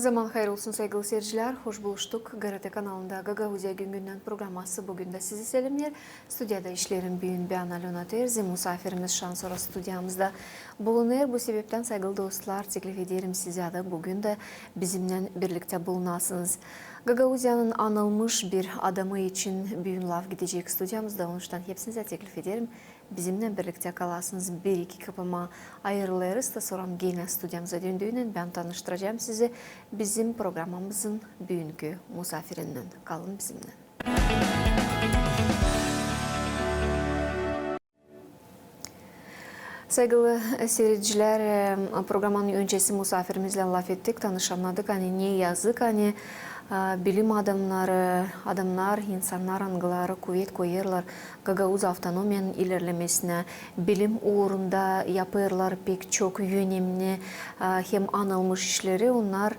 заман хайрулсын сайгыл сeyirciler хош болуштук грт каналында гагаузия күнгүндөн программасы бүгүн да сизди студияда ішлерім бүйін биян алена терзи Мусаферіміз шансора студиямызда булунер бул себептен сайгыл достор теклиф эдерим сизге да бүгүн да бизимден бирликте булунасыз гагаузиянын анылмыш бир адамы үчүн бүйүн лав gidecek студиямызда онуштан hepsinize теклиф ederim Bizimle birlikte kalasınız. Bir iki kapıma ayrılırız da sonra yine stüdyamıza döndüğünün ben tanıştıracağım sizi bizim programımızın bugünkü misafirinden. Kalın bizimle. Sevgili seyirciler, programın öncesi misafirimizle laf ettik, tanışamadık. Hani ne yazık, hani Білім адамдары адамдар инсандар англары кувет куерлар гагауза автономиянын илерлемесине билим уурунда япырлар пек чок юнемне хем анылмыш ишлери унар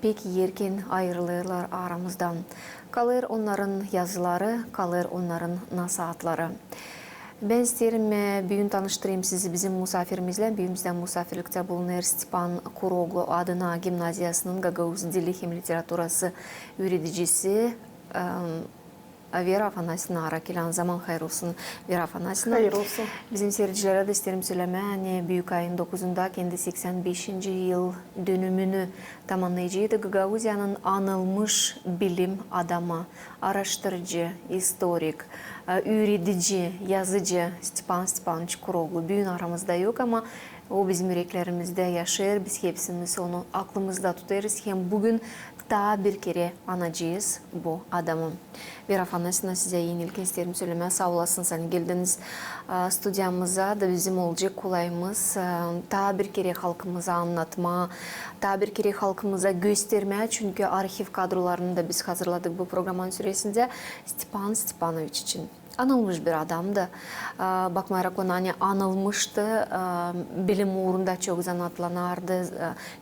пек еркен айрылырлар арамыздан калыр онларын язылары калыр онларын насаатлары. Mən istəyirəm e, bu gün tanışdırım sizi bizim müsafirimizlə. Bu gün bizdən müsafirlikdə bulunur Stepan Kuroglu adına gimnaziyasının Qaqavuz dili himn literaturası öyrədicisi Vera Afanasina Arakilan zaman hayır olsun Vera Afanasina. Hayır olsun. Bizim seyircilere de isterim söyleme hani büyük ayın 9'unda kendi 85. yıl dönümünü tamamlayıcıydı. Gagavuzya'nın anılmış bilim adamı, araştırıcı, historik, e, öğretici, yazıcı Stepan Stepanovic Kuroglu. Bugün aramızda yok ama o bizim yüreklerimizde yaşar. Biz hepsimiz onu aklımızda tutarız. Hem bugün daha bir kere anacağız bu adamı. Vera Fanasina size yenilken isterim söylemeye sağ olasın sen geldiniz stüdyamıza da bizim olacak kolayımız. Daha bir kere halkımıza anlatma, daha bir kere halkımıza göstermeye çünkü arşiv kadrolarını da biz hazırladık bu programın süresinde Stepan Stepanovic için anılmış bir adamdı. Bakmayarak ona hani anılmıştı. Bilim uğrunda çok zanatlanardı,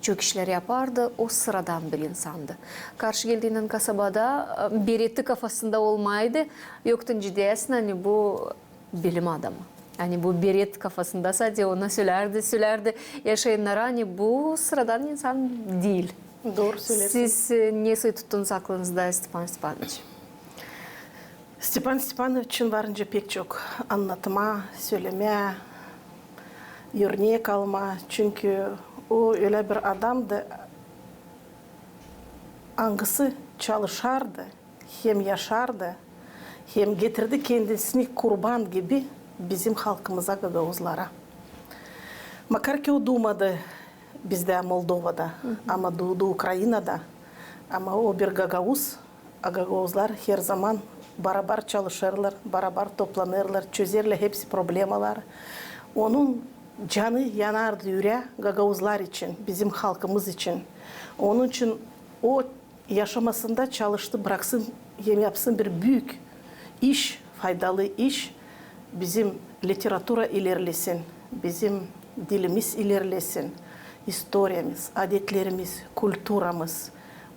çok işler yapardı. O sıradan bir insandı. Karşı geldiğinden kasabada e, bereti kafasında olmaydı. Yoktu ciddiyesin hani bu bilim adamı. Hani bu beret kafasında sadece ona söylerdi, söylerdi yaşayanlara hani bu sıradan insan değil. Doğru söylersin. Siz e, ne tuttunuz aklınızda Stepan Stepanovic? Stepan Stepanovic'in varınca pek çok anlatma, söyleme, örnek alma. Çünkü o öyle bir adamdı. Angısı çalışardı, hem yaşardı, hem getirdi kendisini kurban gibi bizim halkımıza, Gagavuzlara. Makar ki o doğmadı bizde Moldova'da ama doğdu Ukrayna'da. Ama o bir Gagavuz. A Gagavuzlar her zaman beraber çalışırlar, beraber toplanırlar, çözerler hepsi problemalar. Onun canı yanardı yüreği Gagavuzlar için, bizim halkımız için. Onun için o yaşamasında çalıştı, bıraksın, hem yapsın bir büyük iş, faydalı iş. Bizim literatüra ilerlesin, bizim dilimiz ilerlesin, historiyamız, adetlerimiz, kültürümüz.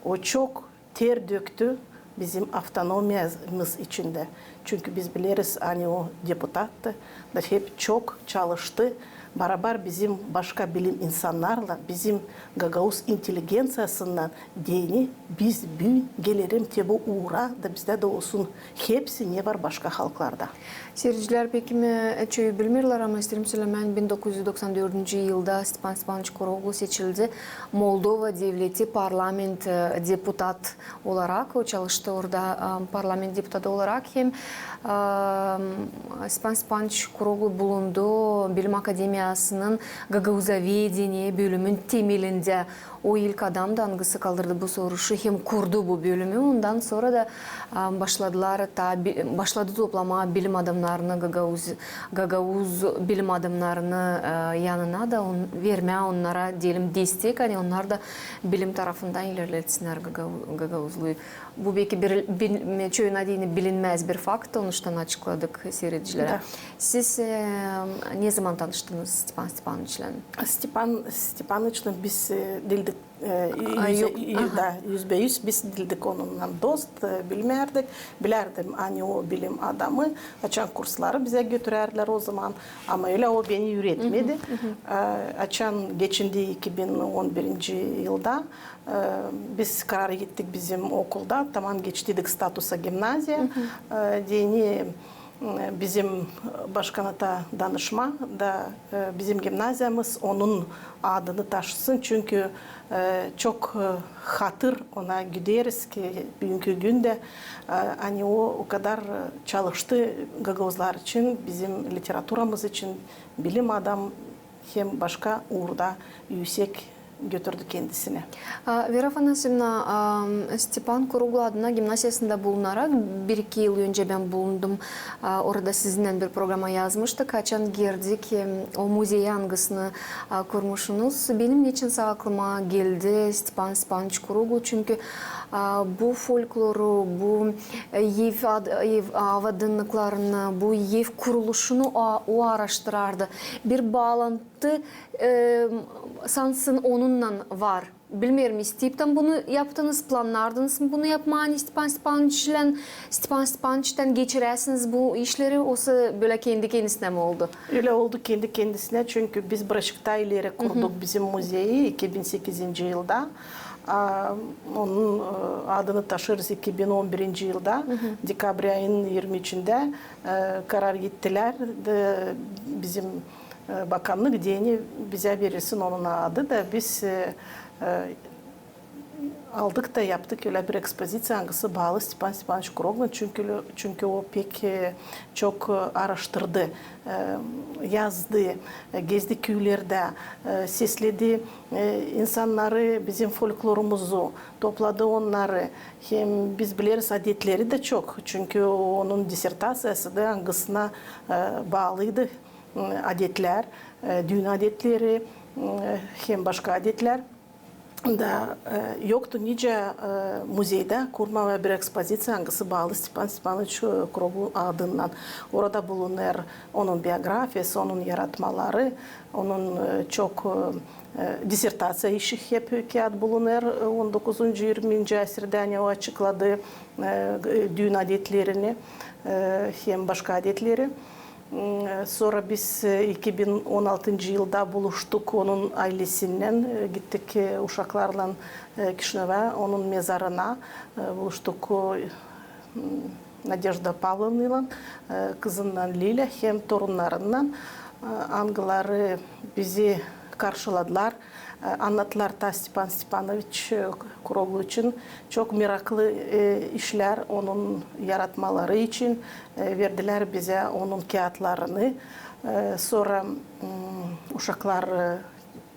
O çok ter döktü bizim avtonomiyamız içinde. Çünkü biz biliriz hani o deputattı da hep çok çalıştı. барабар бізім башка білім инсанарла бізім гагауз интеллигенциясынан дейні, біз бүй гелерім тебу уура да бізді да осын хепсі не бар башка халкларда сержилер бекими эчөй билмирлер а маистерим сүлөмен бир токуз жүз жылда степан степанович короогу сечілді молдова девлеті парламент депутат оларак учалышты орда парламент депутаты оларак ем испан испанч кругы булунду Академиясының академиясынын гагаузаведение бөлімін темелінде у илк адамды ангысы калдырды бу сорушу хем курду бұл бөлімі. ундан sonra да башладылар та башлады топлама білім адамдарыны гагауз гагауз билим адамдарыны янына да он вермя онлара делим дестек ани онлар да білім тарафындан илерлетсинер гагаузлы Бұл беки бир чөйүнө дейин билинмез бір факт онуштан ачыкладык seyredicilere. Siz Сіз ne zaman tanıştınız Stepan Stepanoviç'le? Stepan Stepanoviç'le biz e, da, yüzde yüz biz bildik onunla dost, e, bilmerdik. Bilerdim hani o bilim adamı. Açan kursları bize götürerler o zaman. Ama öyle o beni üretmedi. E, açan geçindi 2011 yılda. e, biz karar gittik bizim okulda. Tamam geçtiydik statusa gimnaziya. Dini bizim başkanata danışma da bizim gimnaziyamız onun adını taşısın çünkü çok e, hatır ona gideriz ki bugünkü günde e, hani o o kadar e, çalıştı Gagavuzlar için bizim literaturamız için bilim adam hem başka uğurda yüksek götürdü kendisini. Vera Afanasivna, Stepan Kuruglu adına gimnasyasında bulunarak bir iki yıl önce ben bulundum. Orada sizinle bir programa yazmıştık. Kaçan girdik, o müze yangısını kurmuşsunuz. Benim için aklıma geldi Stepan Spanic Kuruglu çünkü bu folkloru, bu e, yev, ad, yev avadınlıklarını, bu yev kuruluşunu o, o araştırardı. Bir bağlantı e, sansın onunla var. Bilmiyorum isteyipten bunu yaptınız, planlardınız mı bunu yapmayı Stepan Stepanovic'le Stepan Stepanovic'ten geçiresiniz bu işleri olsa böyle kendi kendisine mi oldu? Öyle oldu kendi kendisine çünkü biz Braşık'ta ileri kurduk bizim müzeyi 2008 yılda. Onun e, adını taşırız 2011 yılda. Dekabr ayının 23'ünde e, karar gittiler. De, bizim e, bakanlık diyeni bize verirsin onun adı da biz aldık da yaptık. Öyle bir ekspozisyon hangisi? Bağlı Stepan Stepanovic Kuroglu çünkü çünkü o pek e, çok e, araştırdı, e, yazdı, gezdi köylerde, sesledi insanları, bizim folklorumuzu, topladı onları. Hem biz biliriz adetleri de çok. Çünkü onun disertasyası da hangisine bağlıydı adetler, düğün adetleri hem başka adetler e, yoktu nice e, muzeyde kurma ve bir ekspozisyon hangisi bağlı Stepan Stepanovic Krogu adından. Orada bulunur onun biyografyası, onun e, çok e, disertasya işi hep kağıt bulunur. E, 19. 20. asırda hani o açıkladı e, düğün adetlerini e, hem başka adetleri. Hmm, Sonra biz e, 2016 yılda buluştuk onun ailesinden. E, Gittik e, uşaklarla e, Kişinev'e, onun mezarına e, buluştuk. O, hmm, Надежда Pavlovna'yla, e, kızından Lila hem torunlarından. E, Angıları bizi karşıladılar. E, Anlattılar da Stepan Stepanovic e, Kuroglu için çok meraklı e, işler onun yaratmaları için verdiler bize onun kağıtlarını. Sonra mm, uşaklar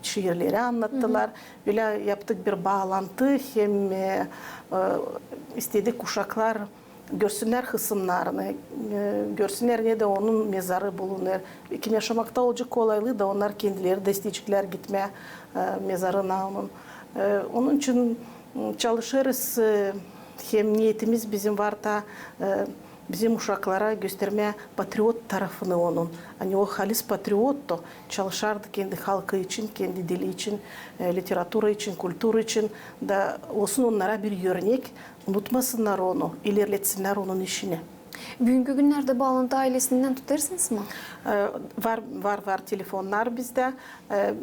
şiirleri anlattılar. Böyle yaptık bir bağlantı hem istedik uşaklar görsünler kısımlarını, e, görsünler ne de onun mezarı bulunur. Kim yaşamakta olacak kolaylığı da onlar kendileri destekçiler gitmeye e, mezarına onun. E, Onun için çalışırız. Hem niyetimiz bizim var da bizim uşaklara göstermeye patriot tarafını onun. Hani o halis patriotto çalışardı kendi halkı için, kendi dili için, e, literaturu için, kültürü için da olsun onlara bir örnek. Unutmasınlar onu, ilerletsinler onun işini. Bugünkü günlerde bağlantı ailesinden tutarsınız mı? Ee, Var var var telefonlar bizde. Ee,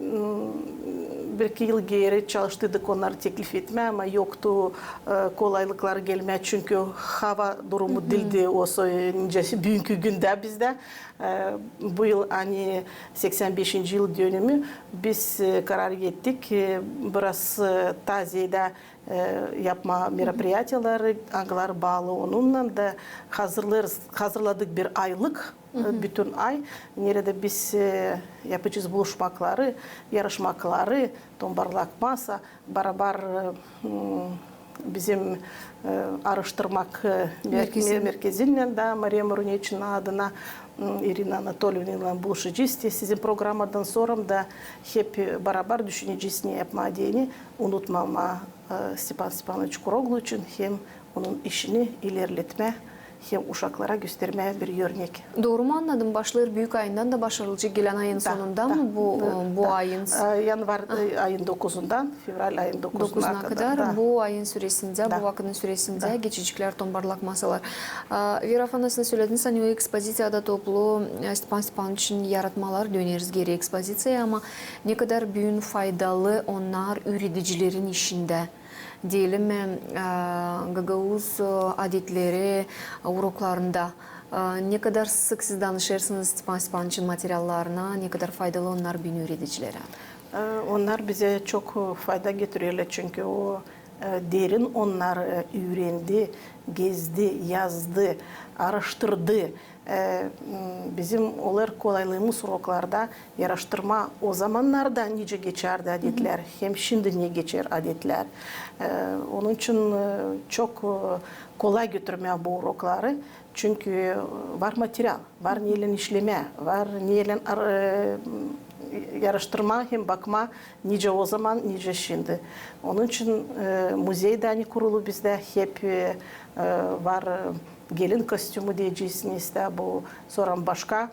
Bir iki yıl geri çalıştırdık onları teklif etme ama yoktu e, kolaylıklar gelmeye çünkü hava durumu değildi o önce bugünkü günde bizde. Ee, Bu yıl hani 85. yıl dönümü biz e, karar ettik. E, Biraz e, taziyede япма мероприятиялары аңғылар балы онуннан да хазырлар хазырладык бир айлык э, бүтүн ай. Нереде биз э, япычыз булушмаклары ярышмаклары томбарлак маса барабар э, бизим арыштырмак меркезинен да мария мурунечинин адына araştırmak e, Merkezi. merkezinden de Maria Murunechina adına m, Irina Anatольевна buluşacağız. Sizin programdan sonra da hep beraber düşüneceğiz ne yapma diyeni unutmama e, Stepan Stepanovic Kuroglu için hem onun işini ilerletme hem uşaklara göstermeye bir örnek. Doğru mu anladım? Başlar büyük ayından da başarılıcı gelen ayın Da, sonunda da, mı bu da, bu da. ayın Yanvar e, ayın 9'undan fevral ayın 9'una, 9'una kadar da. bu ayın süresinde, Da. bu vakının süresinde geçicikler tombarlakmasalar. Vera Afanas'la söylediniz hani o ekspozisiyada toplu Stepan Stepanovich'in yaratmalar döneriz geri ekspozisiyaya ama ne kadar büyük faydalı onlar üreticilerin işinde sık siz danışırsınız Stepan Stepanovich'in materyallarına, ne kadar faydalı onlar büyük üreticilere. Ee, Onlar bize çok e, fayda getiriyorlar çünkü o e, derin onlar e, öğrendi, gezdi, yazdı, araştırdı. Ee, Bizim olur kolaylığımız uroklarda araştırma o zamanlarda nice geçerdi adetler, hem şimdi ne geçer adetler. Ee, Onun için e, çok e, kolay götürmeye bu urokları. Çünkü e, var materyal, var neyle işleme, var neyle ar- yarıştırma hem bakma nice o zaman nice şimdi. Onun için e, muzey de hani kurulu bizde hep e, var gelin kostümü diyeceğiz işte bu sonra başka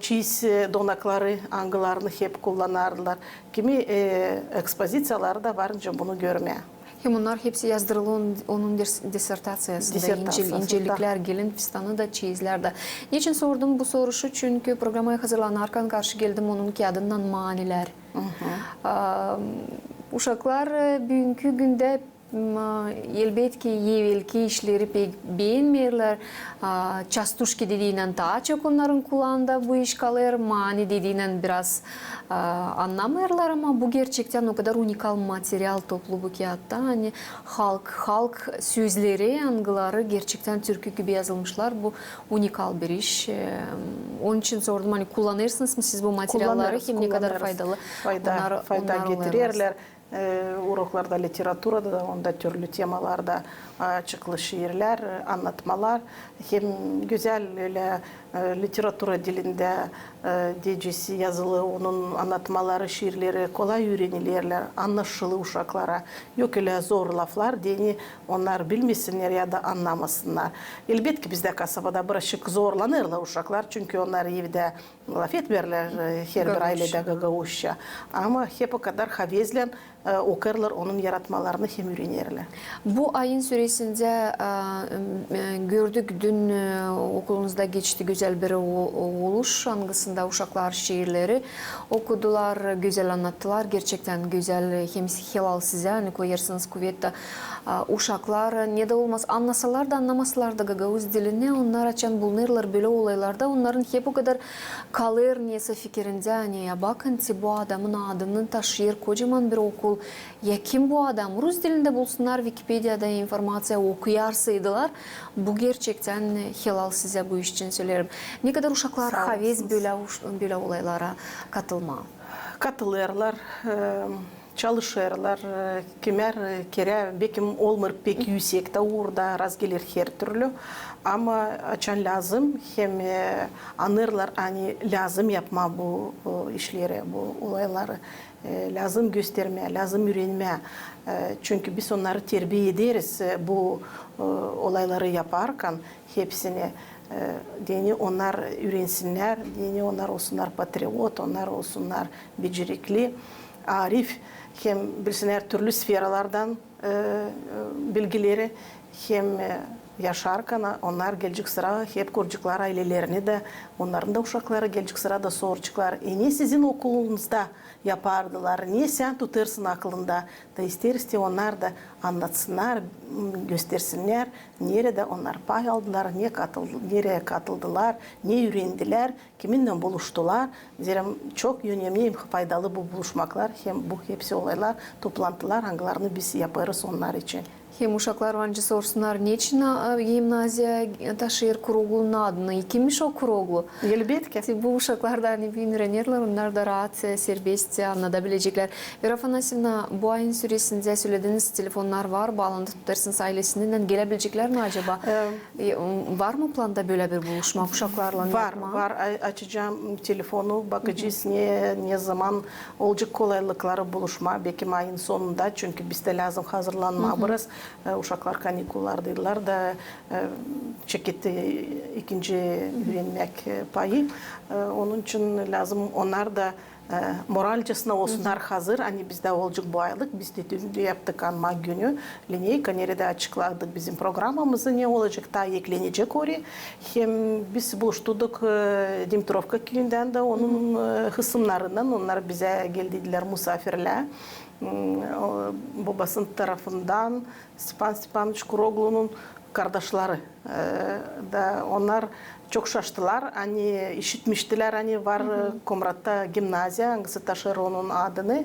çiz donakları angılarını hep kullanarlar. Kimi e, ekspozitsiyalarda varınca bunu görmeye. Hem onlar hepsi yazdırılı onun, onun dis- disertasyasında, Disertasyasında. incel, incelikler, gelin fistanı da, çeyizler de. Niçin sordum bu soruşu? Çünkü programaya hazırlanarken karşı geldim onun kağıdından maniler. Uşaklar bugünkü günde m, elbet ki evvelki işleri pek beğenmiyorlar. Aa, Çastuşki dediğinden daha çok onların kulağında bu iş kalır. Mani dediğinden biraz aa, anlamıyorlar ama bu gerçekten o kadar unikal materyal toplu bu kağıtta. Hani halk, halk sözleri, angıları gerçekten türkü gibi yazılmışlar. Bu unikal bir iş. Ee, Onun için sordum hani kullanırsınız mı siz bu materyalları? Hem ne kadar faydalı? Fayda, onlar- fayda onlar getirirler. Ee, Э, урокларда литературада да онда түрлі темаларда açıklı şiirler, anlatmalar. Hem güzel öyle e, literatura dilinde e, diyecesi yazılı onun anlatmaları, şiirleri kolay öğrenilirler, anlaşılı uşaklara. Yok öyle zor laflar deni onlar bilmesinler ya da anlamasınlar. Elbette ki bizde kasabada birazcık zorlanırlar uşaklar çünkü onlar evde laf etmirler e, her bir ailede gagavuşça. Ama hep o kadar havezle e, okurlar onun yaratmalarını hem öğrenirler. Bu ayın süresinde e, e, gördük dün e, okulunuzda geçti güzel bir oluş angısında uşaklar şiirleri okudular, güzel anlattılar. Gerçekten güzel hem helal size hani koyarsınız kuvvette ушаклар не да болмас аннасалар да аннамасалар да гагаус дилине оннар ачан булнырлар бөлө олайларда оннарын хеп кадар калыр несе фикиринде ани абаканти бу адамын адынын ташыр кожаман бир окул яким бу адам рус дилинде булсунар википедияда информация окуярсыйдылар бу герчектен хелал size бу iş için söylerim. Ne kadar uşaklar haviz böyle, böyle olaylara katılma? Çalışırlar, kimer e, kere bekim olmur pek yüksek de orada raz gelir her türlü. Ama açan lazım hem anırlar hani lazım yapma bu, işleri, bu olayları. Lazım gösterme, lazım öğrenme. Çünkü biz onları terbiye ederiz bu olayları yaparken hepsini. Dini onlar öğrensinler, dini onlar olsunlar patriot, onlar olsunlar becerikli, arif, hem bilsinler türlü sferalardan e, e, bilgileri hem e, yaşarken onlar gelecek sıra hep çocuklar ailelerini de onların da uşakları gelecek sırada soracaklar. E niye sizin okulunuzda yapardılar? Niye sen tutarsın aklında? Da isteriz ki onlar da anlatsınlar, göstersinler. Nerede onlar pay aldılar, niye katıldı, nereye katıldılar, ne öğrendiler, kiminle buluştular. Zira çok önemli hem faydalı bu buluşmaklar hem bu hepsi olaylar, toplantılar hangilerini biz yaparız onlar için. Хем ушаклар ванчы сорсунар нечина гимназия ташир кругу надны, ике мишо кругу. Елбетке. Бу ушаклардан үйренерлер, онлар да рация, сербестия, анада билежеклер. Вера Афанасьевна, бу айын сүресінде сөйледіңіз телефонлар бар, баланды тұтарсыңыз аилесінен келе білжеклер ми acaba? E, var mı планда böyle бір buluşma ушакларла? Var, var. Açacağım telefonu, bakacağız ne, ne zaman olacak çünkü lazım. E, uşaklar kanikulardaydılar da e, çeketti ikinci öğrenmek e, payı. E, onun için lazım onlar da moralcasına olsunlar hazır. Hani bizde olacak bu aylık. Biz de dün yaptık anma günü. Lineyka nerede açıkladık bizim programımızı ne olacak daha eklenecek oraya. Hem biz buluşturduk Dimitrovka köyünden de onun hısımlarından onlar bize geldiler misafirler. Babasının tarafından Stepan Stepanoviç Kuroglu'nun kardeşleri da onlar çok şaştılar. Hani işitmiştiler hani var Komrat'ta gimnazya hangisi taşır onun adını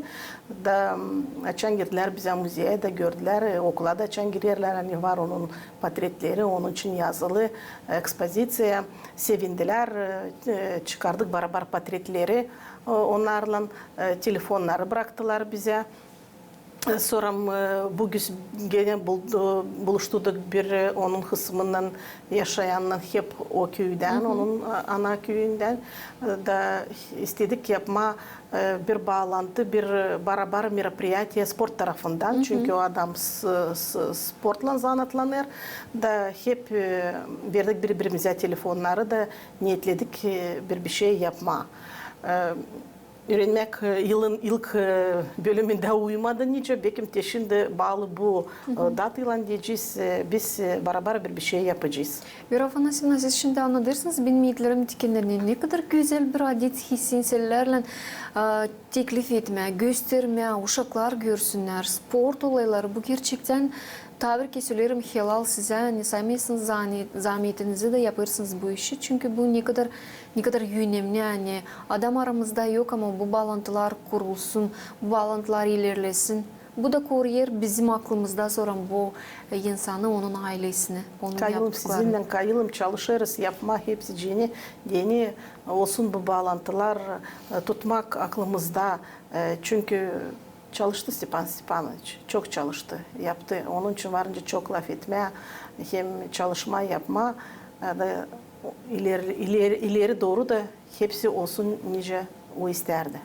da açan girdiler bize müzeye de gördüler okula da açan girerler hani var onun portretleri onun için yazılı ekspozitsiya sevindiler çıkardık beraber portretleri onlarla e, telefonları bıraktılar bize. Sonra e, bugün gene buldu, buluşturduk bir e, onun kısmından yaşayanın hep o köyden, onun e, ana köyünden E, da istedik yapma e, bir bağlantı, bir e, beraber merapриятие spor tarafından. Çünkü o adam s- s- sportla zanatlanır da hep e, verdik birbirimize telefonları da niyetledik e, bir bir şey yapma. Э, үйренмек э, илын илк э, бөлүмүндө уймады ниче беким тешинди баалы бу датылан дежиз биз барабар бир бише япы жейиз бирок афанасьевна сиз ишинде аны дерсиңиз менин ийгилерим тикендерине эмне кадар гүзел бир адит хисин силер менен теклиф этме көздөр ме ушаклар көрсүнөр спорт улайлар бул керчектен tabir ki söylerim helal size hani zani- zahmetinizi de yaparsınız bu işi çünkü bu ne kadar ne kadar önemli yani adam aramızda yok ama bu bağlantılar kurulsun, bu bağlantılar ilerlesin. Bu da koruyor bizim aklımızda sonra bu e, insanı, onun ailesini, onun Kayılım sizinle kayılım çalışırız. Yapma hepsi yeni, yeni olsun bu bağlantılar e, tutmak aklımızda. E, Çünkü çalıştı Stepan Stepanoviç. Çok çalıştı, yaptı. Onun için varınca çok laf etme, hem çalışma yapma e, da ileri, ileri, ileri doğru da hepsi olsun nice o isterdi.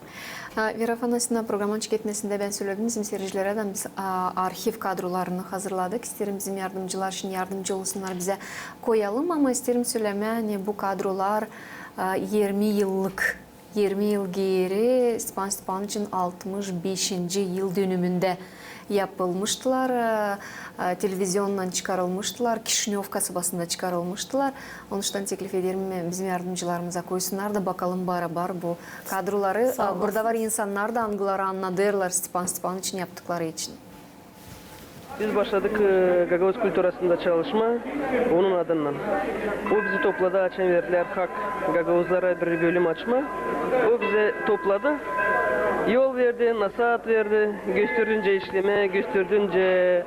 Ha, Vera Afanasьевна programın çıketmesinde ben söyledim bizim seyircilere de biz a, arşiv kadrolarını hazırladık. İsterim bizim yardımcılar için yardımcı olsunlar bize koyalım ama isterim söyleme hani bu kadrolar a, 20 yıllık 20 yıl geri Stepan Stepanoviç'in 65. yıl dönümünde yapılmıştılar. E, e, televizyondan çıkarılmıştılar. Kişinev kasabasında çıkarılmıştılar. Onun için teklif ederim bizim yardımcılarımıza koysunlar da bakalım beraber bu kadroları. Burada var insanlar da anıları anladırlar Stepan Stepanoviç'in yaptıkları için. Biz başladık e, Gagavuz kültürasında çalışma onun adından. O bizi topladı, açan verdiler hak Gagavuzlara bir bölüm açma. O bize topladı. Yol verdi, nasihat verdi, gösterince işleme, gösterince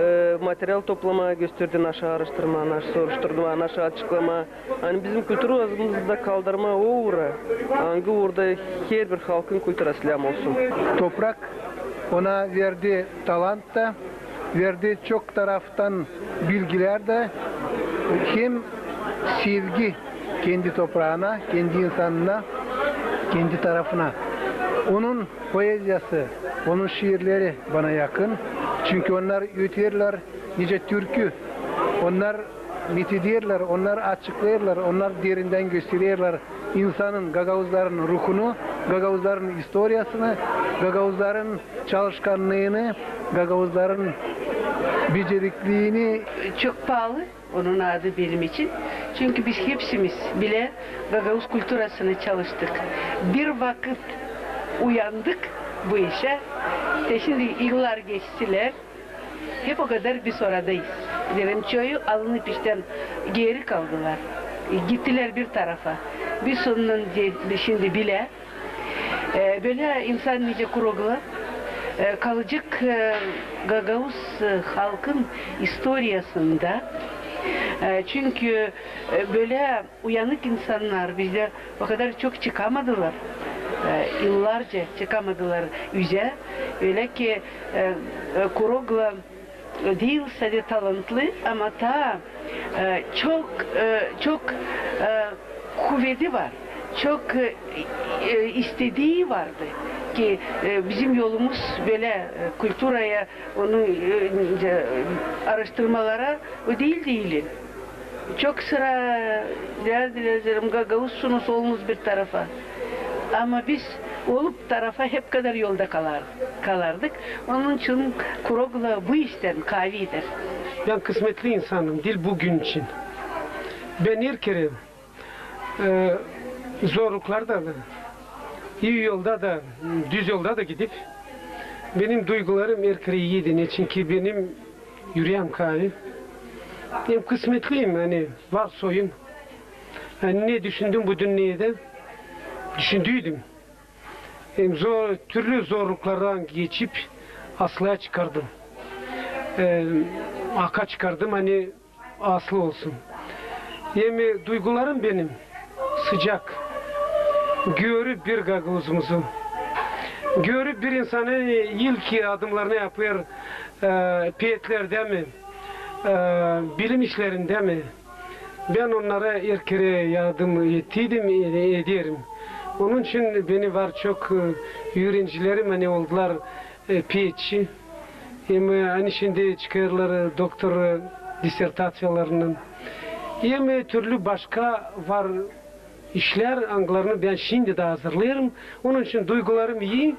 e, toplama, gösterdi naşı araştırma, naşı soruşturma, naşı açıklama. Hani bizim kültürümüzde kaldırma o uğra. Hangi uğurda her bir halkın kültürü İslam olsun. Toprak ona verdiği talant da, verdiği çok taraftan bilgiler de hem sevgi kendi toprağına, kendi insanına, kendi tarafına. Onun poeziyası, onun şiirleri bana yakın. Çünkü onlar öterler nice türkü. Onlar mitidirler, onlar açıklayırlar, onlar derinden gösteriyorlar insanın, Gagavuzların ruhunu, Gagavuzların historiasını, Gagavuzların çalışkanlığını, Gagavuzların becerikliğini çok pahalı onun adı benim için. Çünkü biz hepsimiz bile Gagavuz kulturasını çalıştık. Bir vakit uyandık bu işe. İşte şimdi yıllar geçtiler. Hep o kadar biz oradayız. Derim çoğu alınıp işten geri kaldılar. E, Gittiler bir tarafa. Biz onun de- şimdi bile e, böyle insan nice kurugla e, kalıcık e, Gagavuz e, halkın historiasında e, çünkü böyle uyanık insanlar bizde o kadar çok çıkamadılar. Yıllarca çıkamadılar yüze. Öyle ki Kurogla e, değil sadece talantlı ama e, çok çok kuvveti var. çok istediği vardı ki e, bizim yolumuz böyle e, kültüraya, onu e, araştırmalara o değil değil. Çok sıra değerli gagavuzsunuz olmuş bir tarafa. Ama biz olup tarafa hep kadar yolda kalar, kalardık. Onun için Kurogla bu işten kavidir. Ben kısmetli insanım. Dil bugün için. Ben her kere e, zorluklarda da, iyi yolda da, düz yolda da gidip benim duygularım her kere iyiydi. Çünkü benim yüreğim kavi. Ben kısmetliyim hani var soyum. Hani ne düşündüm bu dünyada? Düşündüydüm. Hem zor, türlü zorluklardan geçip aslığa çıkardım e, aka çıkardım hani aslı olsun. Yemi duygularım benim sıcak. Görüp bir gagozumuzu. Görüp bir insanın ilk adımlarını yapıyor e, piyetlerde mi? E, bilim işlerinde mi? Ben onlara erkere yardım ettiydim, e- ederim. Onun için beni var çok e, öğrencilerim hani oldular e, PhD. Hem e, hani şimdi çıkarlar doktor e, disertasyalarının. Hem e, türlü başka var işler anglarını ben şimdi de hazırlıyorum. Onun için duygularım iyi.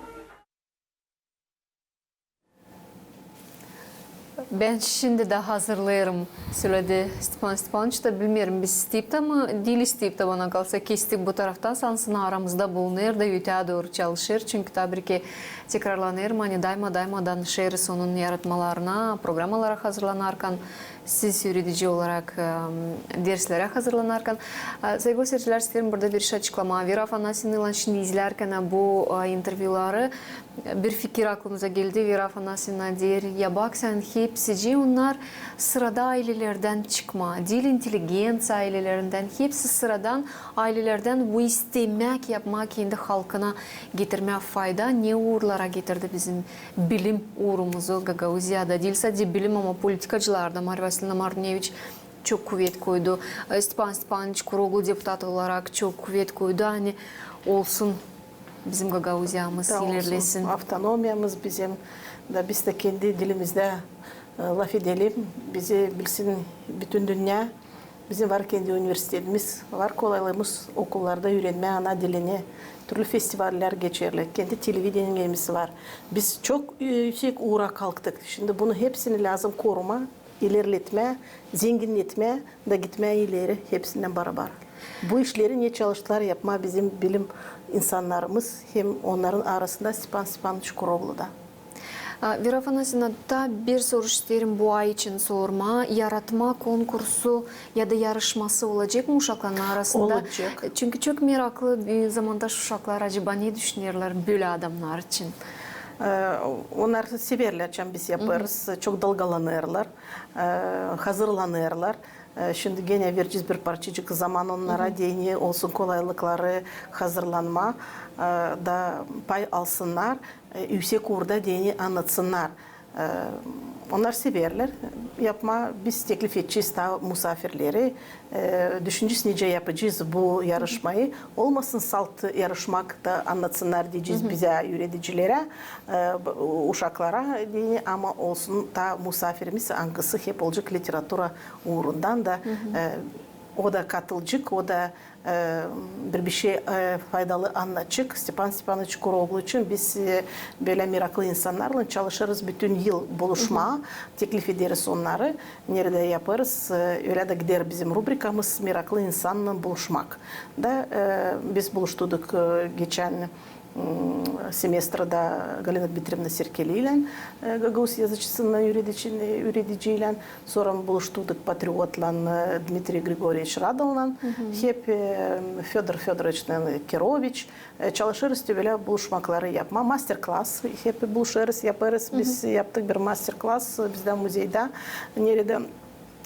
Ben şimdi de hazırlayırım söyledi Stepan Stepanovic da bilmiyorum biz isteyip de mi değil isteyip de bana kalsa kestik bu taraftan sansın aramızda bulunur da yüte doğru çalışır çünkü tabii ki tekrarlanır hani daima daima danışırız onun yaratmalarına programmalara hazırlanarken siz yürütücü olarak e, derslere hazırlanarken e, sevgili seyirciler isterim burada bir açıklama Vera Afanasyan'la şimdi izlerken bu e, interviewları bir fikir aklımıza geldi. Vera Afanasyan'a der ya bak sen hepsi onlar sırada ailelerden çıkma. Dil inteligensiya ailelerinden hepsi sıradan ailelerden bu istemek yapmak kendi halkına getirmeye fayda ne uğurlara бара кетерді біздің білім орумузу гагаузияда дилса де білім ама политикачыларды мария васильевна марниевич чок кувет койду степан степанович курогу депутат оларак чок кувет койду ани олсун біздің гагаузиямыз илерлесин автономиямыз бізем да біз да кенди дилимизде лафи делим бізи билсин бүтүн дүнья Bizim var kendi üniversitemiz, var kolaylığımız okullarda öğrenme ana dilini. Türlü festivaller geçerli. Kendi televizyonumuz var. Biz çok e, yüksek uğra kalktık. Şimdi bunu hepsini lazım koruma, ilerletme, zenginletme da gitme ileri hepsinden beraber. Bu işleri niye çalıştılar yapma bizim bilim insanlarımız hem onların arasında Stepan Stepanovic Kuroglu'da. Vera Afanasyan'a da bir soru isterim bu ay için sorma. Yaratma konkursu ya da yarışması olacak mı uşakların arasında? Olacak. Çünkü çok meraklı bir zamanda uşaklar acaba ne düşünüyorlar böyle adamlar için? Ee, Onlar severler, çem biz yaparız. Çok dalgalanırlar, ee, hazırlanırlar. Ee, Şimdi gene vereceğiz bir parçacık zaman onlara dini olsun kolaylıkları hazırlanma ee, da pay alsınlar. Ee, Yüksek uğurda dini anlatsınlar. Onlar severler. Yapma biz teklif edeceğiz ta misafirleri. Ee, Düşüneceğiz nice yapacağız bu yarışmayı. Olmasın salt yarışmak da anlatsınlar diyeceğiz bize üreticilere, e, uşaklara dini ama olsun ta misafirimiz hangisi hep olacak literatüra uğrundan da e, o da katılacak, o da e, bir bir şey e, faydalı anlatacak. Stepan Stepanovic Kuroglu için biz e, böyle meraklı insanlarla çalışırız. Bütün yıl buluşma teklif ederiz onları. Nerede yaparız? E, öyle de gider bizim rubrikamız meraklı insanla buluşmak. Da biz buluşturduk geçen семестрада Галина Дмитриевна Серкелилен э, гагауз язычысына э, юридичилен сорам булыштудык патриотлан э, Дмитрий Григорьевич Радалнан хеп Федор Федорович Керович чалашырыс түбеле булушмаклары япма мастер-класс хеп булушырыс яперес биз яптык бир мастер-класс бизде музейда нереде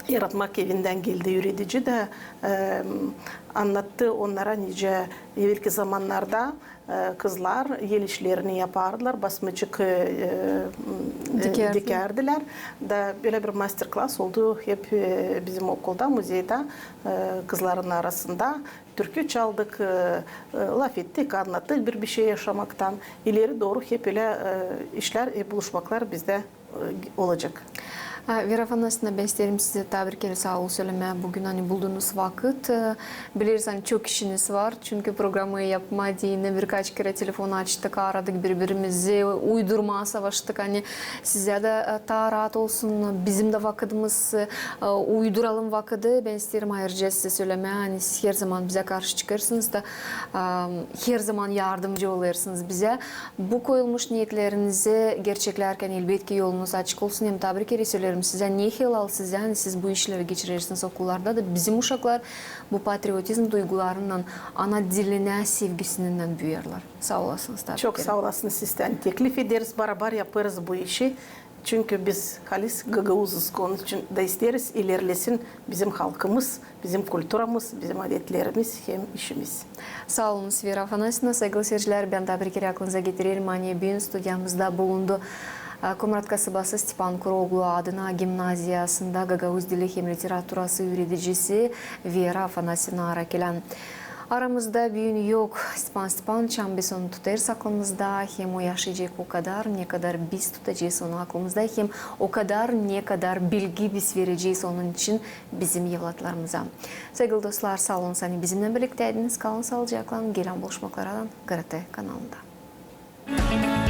Яратма кевинден келді юридичи да e, anlattı onlara nice evvelki zamanlarda e, kızlar el işlerini yapardılar, basmacık e, e, Dikerdi. dikerdiler. Da böyle bir master class oldu hep e, bizim okulda, müzeyde e, kızların arasında. Türkü çaldık, e, e, laf ettik, anlattık bir bir şey yaşamaktan. İleri doğru hep öyle e, işler, e, buluşmaklar bizde e, olacak. Vera Fanas'ına size tebrik ederim sağ ol söyleme. Bugün hani bulduğunuz vakit ee, biliriz hani çok işiniz var. Çünkü programı yapma diye birkaç kere telefon açtık aradık birbirimizi uydurma savaştık. Hani size de e, ta rahat olsun bizim de vakitimiz e, uyduralım vakidi. Ben isterim ayrıca size söyleme. Hani siz her zaman bize karşı çıkarsınız da e, her zaman yardımcı olursunuz bize. Bu koyulmuş niyetlerinizi gerçeklerken elbette ki yolunuz açık olsun. Hem tebrik ederim soruyorum size niye helal size siz bu işleri geçirirsiniz okullarda da bizim uşaklar bu patriotizm duygularından ana diline sevgisinden büyürler. Sağ olasınız tabii Çok sağ olasınız sizden. Teklif ederiz beraber yaparız bu işi. Çünkü biz Halis Gagauzuz onun için da isteriz ilerlesin bizim halkımız, bizim kulturamız, bizim adetlerimiz hem işimiz. Sağ olun Svira Afanasina. Saygılı seyirciler ben de bir kere aklınıza getiririm. Hani bir gün stüdyamızda bulundu. Komratkası bası Stepan Kuroglu adına gimnaziyasında Gagauz Dili Hem Literaturası Üreticisi Vera Afanasina Rakilan. Aramızda büyün yok. Stepan Stepan Çambison tutarız aklımızda. Hem o yaşayacak o kadar ne kadar biz tutacağız onu aklımızda. Hem o kadar ne kadar bilgi biz vereceğiz onun için bizim evlatlarımıza. Sevgili dostlar sağ olun seni bizimle birlikteydiniz. Kalın sağlıcakla. Gelen buluşmaklardan Karate kanalında. Müzik